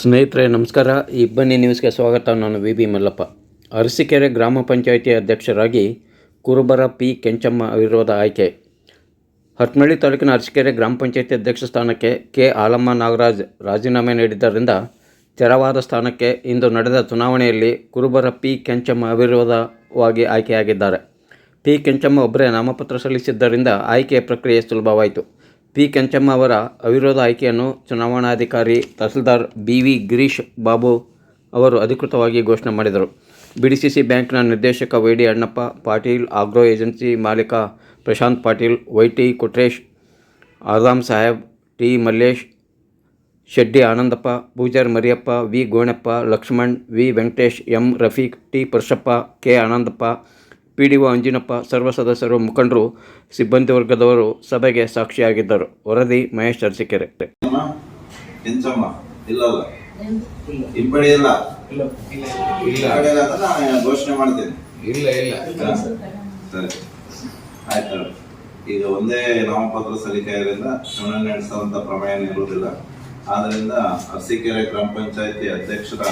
ಸ್ನೇಹಿತರೆ, ನಮಸ್ಕಾರ. ಈ ಬನ್ನಿ ನ್ಯೂಸ್ಗೆ ಸ್ವಾಗತ. ನಾನು ವಿ ಬಿ ಮಲ್ಲಪ್ಪ. ಅರಸೀಕೆರೆ ಗ್ರಾಮ ಪಂಚಾಯಿತಿ ಅಧ್ಯಕ್ಷರಾಗಿ ಕುರುಬರ ಪಿ ಕೆಂಚಮ್ಮ ಅವಿರೋಧ ಆಯ್ಕೆ. ಹಟ್ಮಳ್ಳಿ ತಾಲೂಕಿನ ಅರಸೀಕೆರೆ ಗ್ರಾಮ ಪಂಚಾಯಿತಿ ಅಧ್ಯಕ್ಷ ಸ್ಥಾನಕ್ಕೆ ಕೆ ಆಲಮ್ಮ ನಾಗರಾಜ್ ರಾಜೀನಾಮೆ ನೀಡಿದ್ದರಿಂದ ತೆರವಾದ ಸ್ಥಾನಕ್ಕೆ ಇಂದು ನಡೆದ ಚುನಾವಣೆಯಲ್ಲಿ ಕುರುಬರ ಪಿ ಕೆಂಚಮ್ಮ ಅವಿರೋಧವಾಗಿ ಆಯ್ಕೆಯಾಗಿದ್ದಾರೆ. ಪಿ ಕೆಂಚಮ್ಮ ಒಬ್ಬರೇ ನಾಮಪತ್ರ ಸಲ್ಲಿಸಿದ್ದರಿಂದ ಆಯ್ಕೆಯ ಪ್ರಕ್ರಿಯೆ ಸುಲಭವಾಯಿತು. ಪಿ. ಕೆಂಚಮ್ಮ ಅವರ ಅವಿರೋಧ ಆಯ್ಕೆಯನ್ನು ಚುನಾವಣಾಧಿಕಾರಿ ತಹಸೀಲ್ದಾರ್ ಬಿ. ವಿ. ಗಿರೀಶ್ ಬಾಬು ಅವರು ಅಧಿಕೃತವಾಗಿ ಘೋಷಣೆ ಮಾಡಿದರು. ಬಿಡಿಸಿಸಿ ಬ್ಯಾಂಕ್ನ ನಿರ್ದೇಶಕ Y. D. Annappa Patil, agro agency ಮಾಲೀಕ Prashant Patil, Y. T. Kotresh, Adam Saheb, T. Mallesh, Sheddi Anandappa Pujar Mariyappa, V. Gonappa, Lakshman, V. Venkatesh, M. Rafiq, T. Parashappa K. Anandappa P D O Anjinappa ಸರ್ವ ಸದಸ್ಯರು ಮುಖಂಡರು ಸಿಬ್ಬಂದಿ ವರ್ಗದವರು ಸಭೆಗೆ ಸಾಕ್ಷಿಯಾಗಿದ್ದರು. ವರದಿ ಮಹೇಶ್ ಅರಸಿಕೆರೆ. ಘೋಷಣೆ ಮಾಡ್ತೀನಿ. ಇಲ್ಲ ಇಲ್ಲ. ಸರಿ. ಆಯ್ತು ಈಗ ಒಂದೇ ನಾಮಪತ್ರ ಸಲ್ಲಿಕೆಯಿಂದ ಚುನಾವಣೆ ನಡೆಸುವಂತ ಪ್ರಮೇಯ ಇರುವುದಿಲ್ಲ. ಆದ್ರಿಂದ ಅರಸೀಕೆರೆ ಗ್ರಾಮ ಪಂಚಾಯತಿ ಅಧ್ಯಕ್ಷರ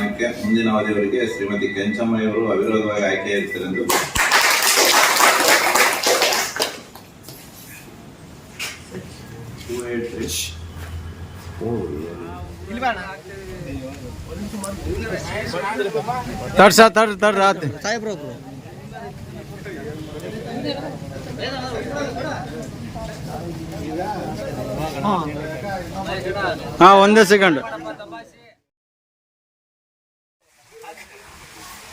ಸ್ಥಾನಕ್ಕೆ ಮುಂದಿನ ಅವಧಿಯವರೆಗೆ ಶ್ರೀಮತಿ ಕೆಂಚಮ್ಮಯ್ಯವರು ಅವಿರೋಧವಾಗಿ ಆಯ್ಕೆಯಾಗುತ್ತಾರೆ ಎಂದು. ತಡ್ ಒಂದೇ ಸೆಕೆಂಡ್